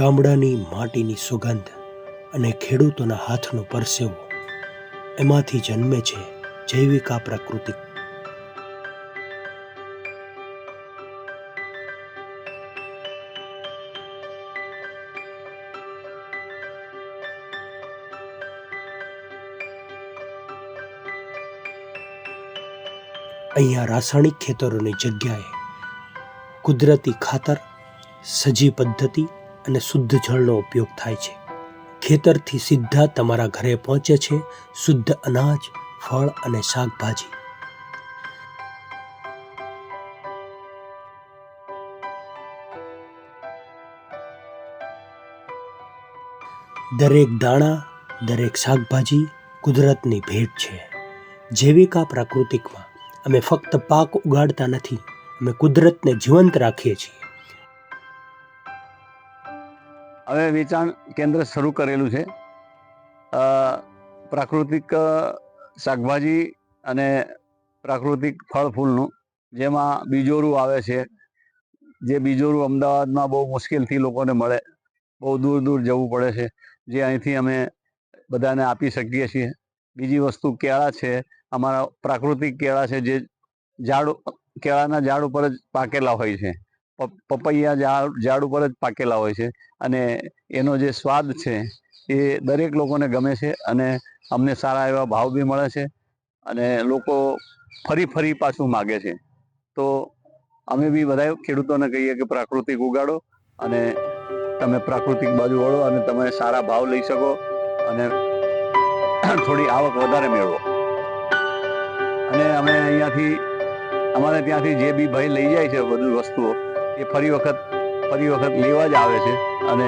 ગામડાની માટીની સુગંધ અને ખેડૂતોના હાથનો પરસેવો એમાંથી જન્મે છે જૈવિકા પ્રાકૃતિક અહીંયા રાસાયણિક ખેતરોની જગ્યાએ કુદરતી ખાતર, સજી પદ્ધતિ અને શુદ્ધ જળનો ઉપયોગ થાય છે. ખેતરથી સીધા તમારા ઘરે પહોંચે છે શુદ્ધ અનાજ, ફળ અને શાકભાજી. દરેક દાણા, દરેક શાકભાજી કુદરતની ભેટ છે. જૈવિકા પ્રાકૃતિકમાં અમે ફક્ત પાક ઉગાડતા નથી, અમે કુદરતને જીવંત રાખીએ છીએ. હવે વેચાણ કેન્દ્ર શરૂ કરેલું છે. પ્રાકૃતિક શાકભાજી અને પ્રાકૃતિક ફળ ફૂલનું, જેમાં બીજોરું આવે છે. જે બીજોરું અમદાવાદમાં બહુ મુશ્કેલથી લોકોને મળે. બહુ દૂર દૂર જવું પડે છે. જે અહીંથી અમે બધાને આપી શકીએ છીએ. બીજી વસ્તુ કેળા છે. અમારા પ્રાકૃતિક કેળા છે જે ઝાડ, કેળાના ઝાડ ઉપર જ પાકેલા હોય છે. પપૈયા ઝાડ ઝાડ ઉપર જ પાકેલા હોય છે અને એનો જે સ્વાદ છે એ દરેક લોકોને ગમે છે અને અમને સારા એવા ભાવ બી મળે છે અને લોકો ફરી ફરી પાછું માગે છે. તો અમે બી બધા ખેડૂતોને કહીએ કે પ્રાકૃતિક ઉગાડો અને તમે પ્રાકૃતિક બાજુ વળો અને તમે સારા ભાવ લઈ શકો અને થોડી આવક વધારે મેળવો. અને અમે અહીંયાથી, અમારે ત્યાંથી જે બી ભાઈ લઈ જાય છે બધું વસ્તુઓ એ ફરી વખત ફરી વખત લેવા જ આવે છે અને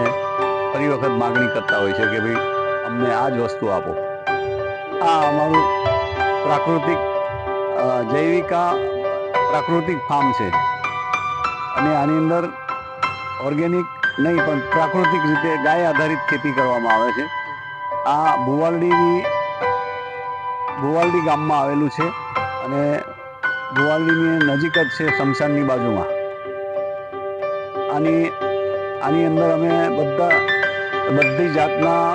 ફરી વખત માગણી કરતા હોય છે કે ભાઈ અમને આ જ વસ્તુ આપો. આ અમારું પ્રાકૃતિક જૈવિકા પ્રાકૃતિક ફાર્મ છે. અને આની અંદર ઓર્ગેનિક નહીં, પણ પ્રાકૃતિક રીતે ગાય આધારિત ખેતી કરવામાં આવે છે. આ ભુવાલડીની, ભુવાલડી ગામમાં આવેલું છે અને ભુવાલડીની નજીક જ છે શમશાનની બાજુમાં. આની આની અંદર અમે બધા, બધી જાતના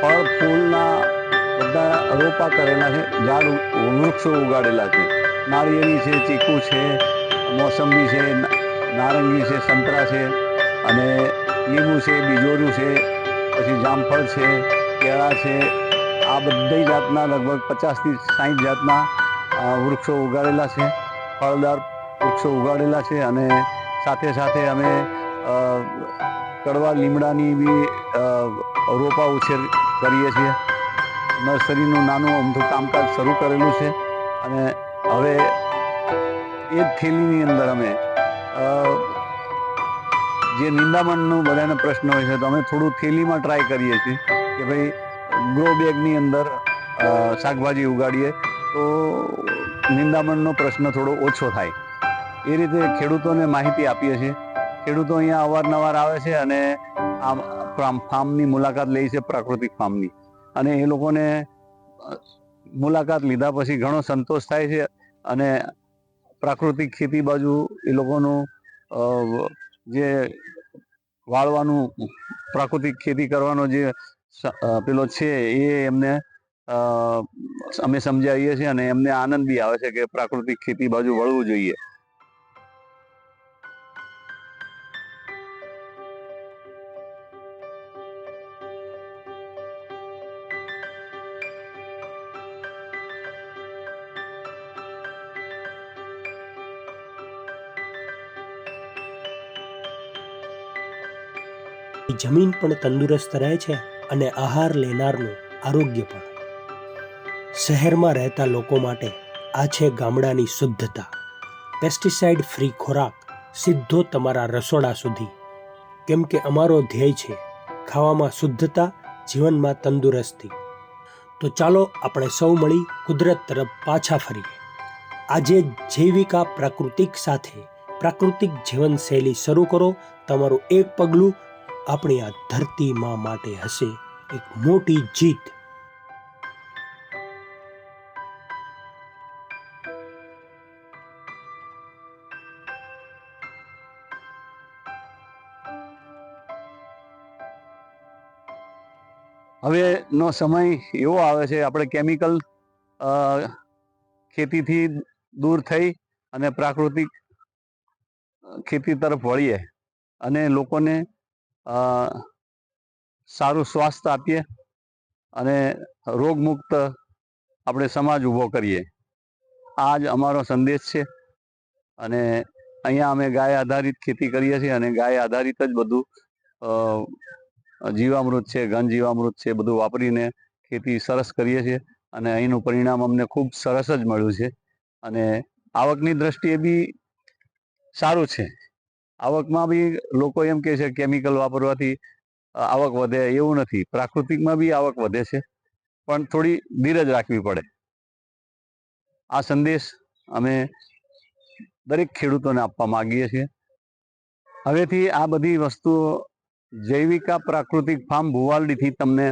ફળ, ફૂલના બધા રોપા કરેલા છે. ઝાડ વૃક્ષો ઉગાડેલા છે. નાળિયેરી છે, ચીકુ છે, મોસંબી છે, નારંગી છે, સંતરા છે અને લીંબુ છે, બીજોરું છે, પછી જામફળ છે, કેળા છે. આ બધી જાતના લગભગ પચાસથી સાઠ જાતના વૃક્ષો ઉગાડેલા છે. ફળદાર વૃક્ષો ઉગાડેલા છે અને સાથે સાથે અમે કડવા લીમડાની બી રોપા ઉછેર કરીએ છીએ. નર્સરીનું નાનું અમથું કામકાજ શરૂ કરેલું છે અને હવે એ જ થેલીની અંદર અમે જે નિંદામણનું બધાને પ્રશ્ન હોય છે તો અમે થોડું થેલીમાં ટ્રાય કરીએ છીએ કે ભાઈ ગ્રો બેગની અંદર શાકભાજી ઉગાડીએ તો નિંદામણનો પ્રશ્ન થોડો ઓછો થાય. એ રીતે ખેડૂતોને માહિતી આપીએ છીએ. ખેડૂતો અહીંયા અવારનવાર આવે છે અને આ ફાર્મ- ફાર્મની મુલાકાત લે છે પ્રાકૃતિક ફાર્મની. અને એ લોકોને મુલાકાત લીધા પછી ઘણો સંતોષ થાય છે અને પ્રાકૃતિક ખેતી બાજુ એ લોકોનું જે વાળવાનું, પ્રાકૃતિક ખેતી કરવાનો જે પેલો છે એ એમને અમે સમજાવીએ છીએ અને એમને આનંદ બી આવે છે કે પ્રાકૃતિક ખેતી બાજુ વળવું જોઈએ. જમીન પણ તંદુરસ્ત રહે છે અને આહાર લેનારનું આરોગ્ય પણ. શહેરમાં રહેતા લોકો માટે આ છે ગામડાની શુદ્ધતા. પેસ્ટિસાઇડ ફ્રી ખોરાક સીધો તમારા રસોડા સુધી. કેમ કે અમારો ધ્યેય છે ખાવામાં શુદ્ધતા, જીવનમાં તંદુરસ્તી. તો ચાલો આપણે સૌ મળી કુદરત તરફ પાછા ફરીએ. આજે જૈવિકા પ્રાકૃતિક સાથે પ્રાકૃતિક જીવનશૈલી શરૂ કરો. તમારું એક પગલું આપણી આ ધરતી માં માટે હશે એક મોટી જીત. હવેનો સમય એવો આવે છે, આપણે કેમિકલ ખેતીથી દૂર થઈ અને પ્રાકૃતિક ખેતી તરફ વળીએ અને લોકોને સારું સ્વાસ્થ્ય આપીએ અને રોગમુક્ત આપણે સમાજ ઊભો કરીએ. આ જ અમારો સંદેશ છે. અને અહીંયા અમે ગાય આધારિત ખેતી કરીએ છીએ અને ગાય આધારિત જ બધું જીવામૃત છે, ઘન જીવામૃત છે, બધું વાપરીને ખેતી સરસ કરીએ છીએ અને અહીંનું પરિણામ અમને ખૂબ સરસ જ મળ્યું છે. અને આવકની દ્રષ્ટિએ બી સારું છે. આવકમાં બી લોકો એમ કહે છે કેમિકલ વાપરવાથી આવક વધે એવું નથી. પ્રાકૃતિકમાં બી આવક વધે છે, પણ થોડી ધીરજ રાખવી પડે. આ સંદેશ અમે દરેક ખેડૂતોને આપવા માંગીએ છીએ. હવેથી આ બધી વસ્તુઓ જૈવિકા પ્રાકૃતિક ફાર્મ ભુવાલડીથી તમને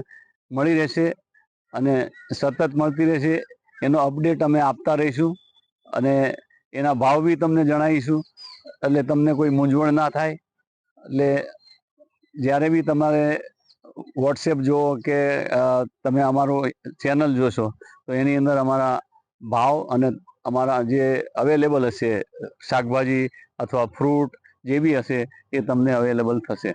મળી રહેશે અને સતત મળતી રહેશે. એનો અપડેટ અમે આપતા રહીશું અને એના ભાવ બી તમને જણાવીશું. એટલે તમને કોઈ મૂંઝવણ ના થાય? એટલે જ્યારે બી તમારે વોટ્સએપ જુઓ કે તમે અમારું ચેનલ જોશો, તો એની અંદર અમારા ભાવ અને અમારા જે અવેલેબલ હશે, શાકભાજી અથવા ફ્રૂટ જે બી હશે, એ તમને અવેલેબલ થશે.